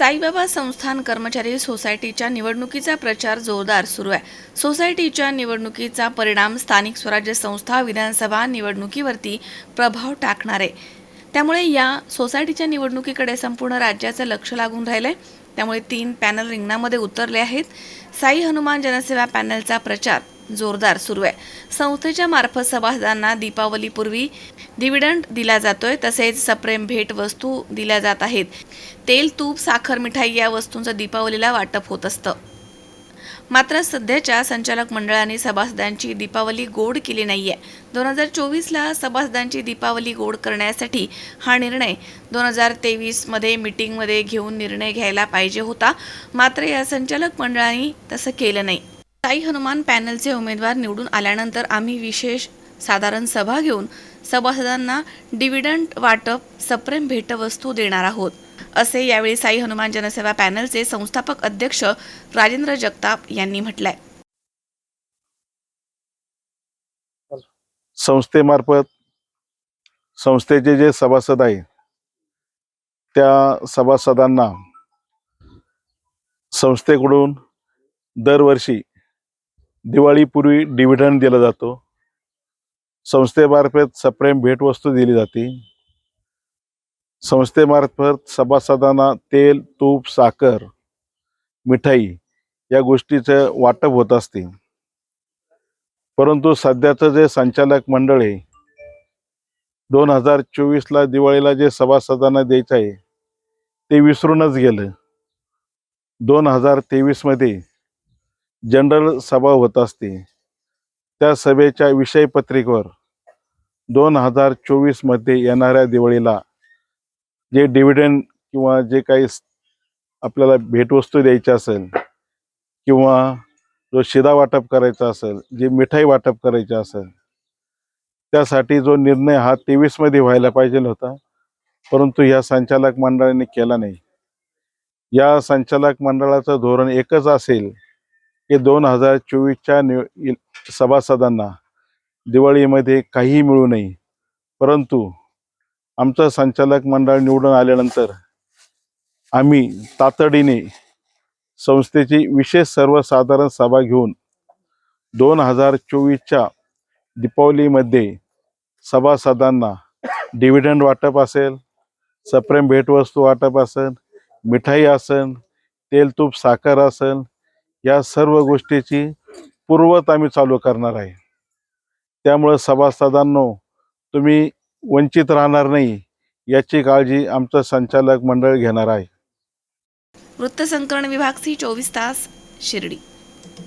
साईबाबा संस्थान कर्मचारी सोसायटीच्या निवडणुकीचा प्रचार जोरदार सुरू आहे. सोसायटीच्या निवडणुकीचा परिणाम स्थानिक स्वराज्य संस्था विधानसभा निवडणुकीवरती प्रभाव टाकणार आहे. त्यामुळे या सोसायटीच्या निवडणुकीकडे संपूर्ण राज्याचं लक्ष लागून राहिलं आहे त्यामुळे तीन पॅनल रिंगणामध्ये उतरले आहेत. साई हनुमान जनसेवा पॅनलचा प्रचार जोरदार सुरू आहे. संस्थेच्या मार्फत सभासदांना दीपावलीपूर्वी डिव्हिडंड दिला जातोय तसेच सप्रेम भेट वस्तू दिल्या जात आहेत. तेल तूप साखर मिठाई या वस्तूंचं दीपावलीला वाटप होत असतं. मात्र सध्याच्या संचालक मंडळाने सभासदांची दीपावली गोड केली नाही आहे दोन हजार चोवीसला सभासदांची दीपावली गोड करण्यासाठी हा निर्णय दोन हजार तेवीसमध्ये मीटिंगमध्ये घेऊन निर्णय घ्यायला पाहिजे होता. मात्र या संचालक मंडळाने तसं केलं नाही. साई हनुमान पॅनलचे उमेदवार निवडून आल्यानंतर आम्ही विशेष साधारण सभा घेऊन सभासदांना डिव्हिडंड वाटप सप्रेम भेटवस्तू देणार आहोत. असे यावेळी साई हनुमान जनसेवा पॅनलचे संस्थापक अध्यक्ष राजेंद्र जगताप यांनी म्हटलंय. संस्थेमार्फत संस्थेचे जे सभासद आहे त्या सभासदांना संस्थेकडून दरवर्षी दिवाळीपूर्वी डिव्हिडंड दिला जातो. संस्थेमार्फत सप्रेम भेटवस्तू दिली जाते. संस्थेमार्फत सभासदांना तेल तूप साखर मिठाई या गोष्टीचं वाटप होत असते. परंतु सध्याचं जे संचालक मंडळ आहे दोन हजार चोवीसला दिवाळीला जे सभासदांना द्यायचं आहे ते विसरूनच गेलं. दोन हजार तेवीसमध्ये जनरल सभा होत असते. त्या सभेच्या विषयपत्रिकेवर दोन हजार चोवीसमध्ये येणाऱ्या दिवाळीला जे डिव्हिडंड किंवा जे काही आपल्याला भेटवस्तू द्यायची असेल किंवा जो शिदा वाटप करायचा असेल जे मिठाई वाटप करायची असेल त्यासाठी जो निर्णय हा तेवीसमध्ये व्हायला पाहिजे होता परंतु या संचालक मंडळाने केला नाही. या संचालक मंडळाचं धोरण एकच असेल की दोन हजार चोवीसच्या नि सभासदांना दिवाळीमध्ये काहीही मिळू नये परंतु आमचं संचालक मंडळ निवडून आल्यानंतर आम्ही तातडीने संस्थेची विशेष सर्वसाधारण सभा घेऊन दोन हजार चोवीसच्या दीपावलीमध्ये सभासदांना डिव्हिडंड वाटप असेल सप्रेम भेटवस्तू वाटप असेल मिठाई असेल तेल तूप साखर असेल या सर्व गोष्टीची पूर्वत आम्ही चालू करणार आहे. त्यामुळं सभासदांनो तुम्ही वंचित राहणार नाही याची काळजी आमचं संचालक मंडळ घेणार आहे. वृत्तसंकलन विभाग सी चोवीस तास शिर्डी.